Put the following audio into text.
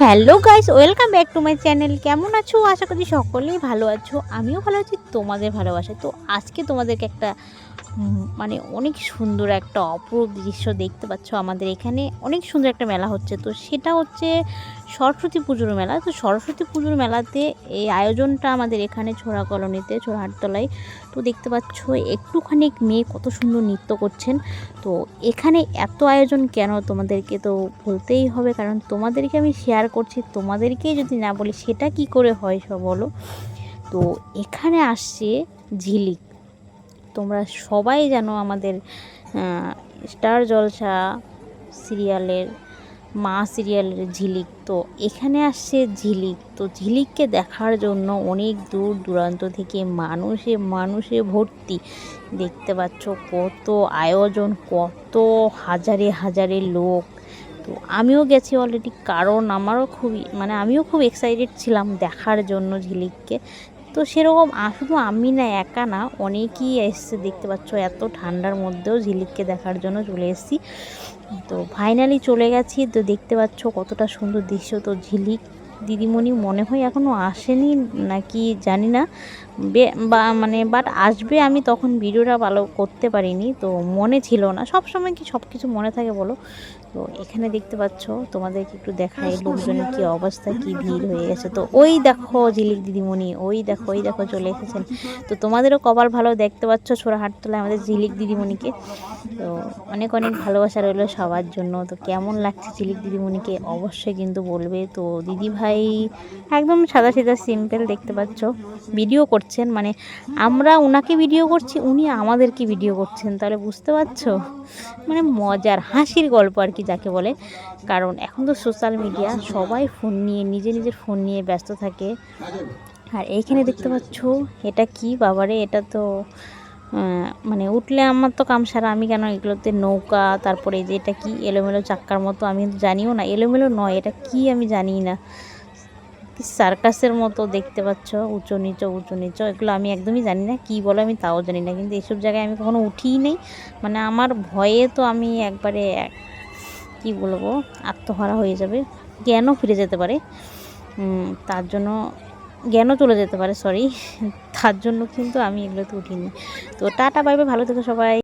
Hello guys, welcome back to my channel. কেমন আছো? আশা করি সকলেই ভালো আছো। আমিও ভালো আছি, তোমাদের ভালোবাসা তো আজকে তোমাদেরকে একটা মানে অনেক সুন্দর একটা অপরূপ দৃশ্য দেখতে পাচ্ছ আমাদের এখানে। অনেক সুন্দর একটা মেলা হচ্ছে। তো সেটা হচ্ছে সরস্বতী পুজোর মেলা। তো সরস্বতী পুজোর মেলাতে এই আয়োজনটা আমাদের এখানে ছোড়া কলোনিতে, ছোড়াহাটতলায়। তো দেখতে পাচ্ছ, একটুখানি মেয়ে কত সুন্দর নৃত্য করছেন। তো এখানে এত আয়োজন কেন তোমাদেরকে তো বলতেই হবে। কারণ তোমাদেরকে আমি শেয়ার করছি তোমাদেরকেই যদি না বলি, সেটা কি করে হয় সব বলো? তো এখানে আসছে ঝিলিক। তোমরা সবাই জানো আমাদের স্টার জলসা সিরিয়ালের মা সিরিয়ালের ঝিলিক। তো এখানে আসছে ঝিলিক। তো ঝিলিককে দেখার জন্য অনেক দূর দূরান্ত থেকে মানুষে মানুষে ভর্তি। দেখতে পাচ্ছ কত আয়োজন, কত হাজারে হাজারে লোক। তো আমিও গেছি অলরেডি কারণ আমারও খুবই মানে আমিও খুব এক্সাইটেড ছিলাম দেখার জন্য ঝিলিককে। তো সেরকম শুধু আমি না, একা না, অনেকেই এসছে, দেখতে পাচ্ছ, এত ঠান্ডার মধ্যেও ঝিলিককে দেখার জন্য চলে এসেছি। তো ফাইনালি চলে গেছি, তো দেখতে পাচ্ছ কতটা সুন্দর দৃশ্য। তো ঝিলিক দিদিমণি মনে হয় এখনও আসেনি নাকি জানি না। বে- মানে বাট আসবে আমি তখন ভিডিওটা ভালো করতে পারিনি তো মনে ছিল না। সব সময় কি সব কিছু মনে থাকে বলো? তো এখানে দেখতে পাচ্ছ তোমাদেরকে একটু দেখাই লোকজনের কি অবস্থা কি ভিড় হয়ে গেছে। তো ওই দেখো ঝিলিক দিদিমণি ওই দেখো ওই দেখো চলে এসেছেন। তো তোমাদেরও কপাল ভালো দেখতে পাচ্ছ ছোড়া হাটতলায় আমাদের ঝিলিক দিদিমণিকে। তো অনেক অনেক ভালোবাসা রইল সবার জন্য। তো কেমন লাগছে ঝিলিক দিদিমণিকে? অবশ্যই কিন্তু বলবে। তো দিদি ভাই একদম সাদা সিধা সিম্পল দেখতে পাচ্ছ। ভিডিও করছেন মানে আমরা ওনাকে ভিডিও করছি, উনি আমাদেরকে ভিডিও করছেন, তাহলে বুঝতে পারছ? মানে মজার, হাসির গল্প আর কি যাকে বলে। কারণ এখন তো সোশ্যাল মিডিয়া সবাই ফোন নিয়ে, নিজে নিজের ফোন নিয়ে ব্যস্ত থাকে। আর এইখানে দেখতে পাচ্ছ, এটা কি বাবারে, এটা তো মানে উঠলে আমার তো কাম সারা আমি কেন এগুলোতে নৌকা, তারপরে যে এটা কি এলোমেলো চাক্কার মতো, আমি জানিও না, এলোমেলো নয়, এটা কি আমি জানি না কি সার্কাসের মতো দেখতে পাচ্ছ? উঁচু নিচু উঁচু নিচু। এগুলো আমি একদমই জানি না, কি বলে আমি তাও জানি না। কিন্তু এইসব জায়গায় আমি কখনো উঠিই নেই। মানে আমার ভয়ে তো আমি একবারে এক- কি বলব, আত্মহারা হয়ে যাবে। জ্ঞানও ফিরে যেতে পারে। তার জন্য জ্ঞানও চলে যেতে পারে সরি তার জন্য কিন্তু আমি এগুলোতে উঠিনি তো টাটা বাইবে ভালো থেকো সবাই।